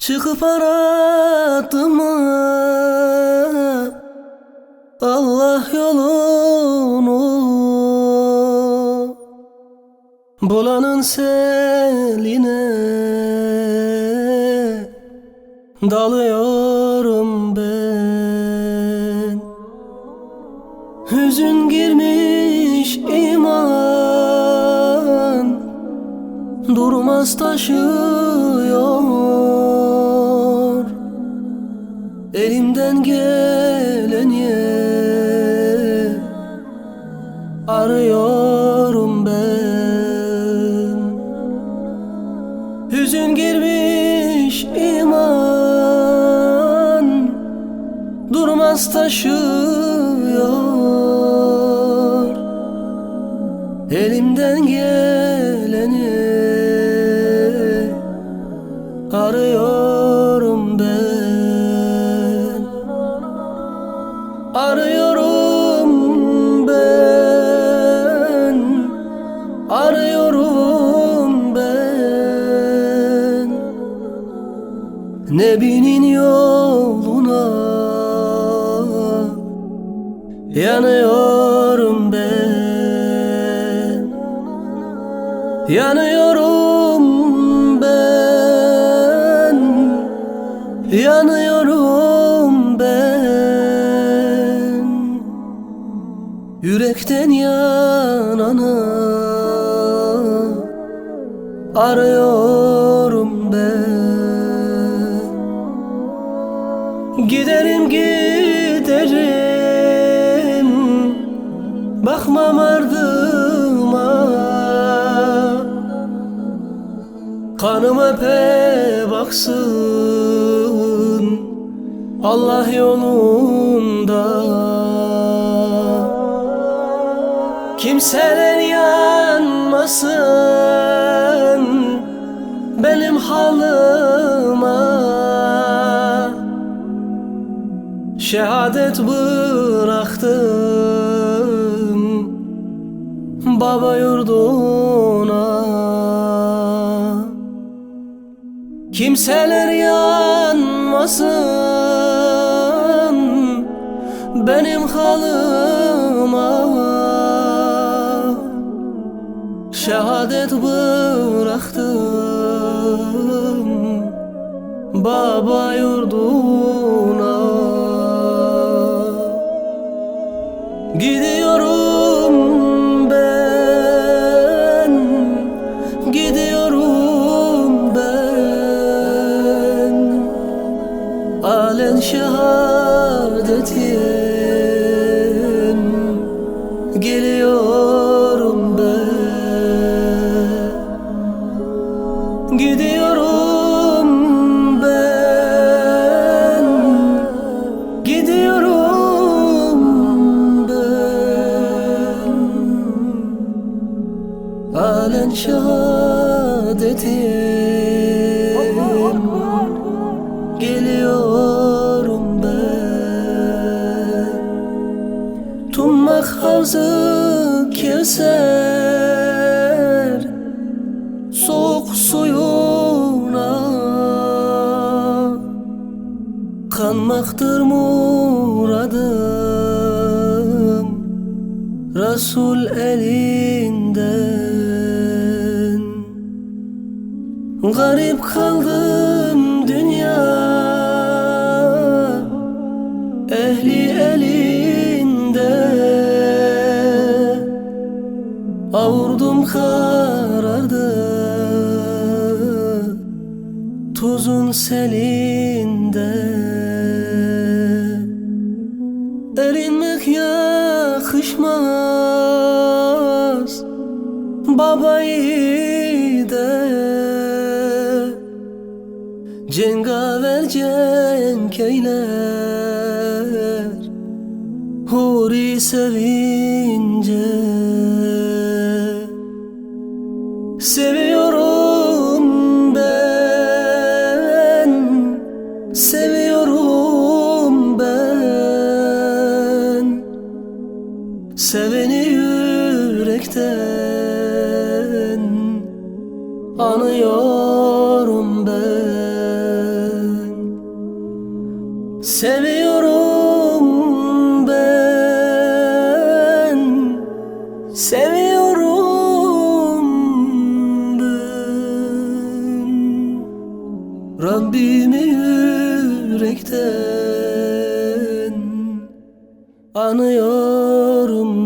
Çıkıp aradım mı Allah yolunu. Bulanın seline. Dalıyorum ben. Hüzün girmiş iman. Durmaz taşıyor Elimden geleni Arıyorum ben. Hüzün girmiş iman Durmaz taşıyor. Elimden geleni Nebinin yoluna? Yanıyorum ben. Yanıyorum ben. Yanıyorum ben. Yürekten yanana Arıyorum ben Giderim giderim. Bakmam ardıma. Kanım öpe baksın Allah yolunda. Kimseler yanmasın Benim halıma Şehadet bıraktım Baba yurduna. Kimseler yanmasın Benim halıma. Şehadet bıraktım Baba yurduna şehadetim Geliyorum ben. Gidiyorum ben Gidiyorum ben. Alen şehadetim Geliyorum Tummak havzı keser Soğuk suyuna Kanmaktır muradım Resul elinden. Garip kaldım dünya Ehli elinde karardı. Tuzun selinde. Erinmek yakışmaz Babayı de. Cengaver cenk eyler Huri sevince Seviyorum ben. Seviyorum ben. Seveni yürekten Anıyorum ben. Seviyorum ben. Seviyorum Rabbimi yürekten Anıyorum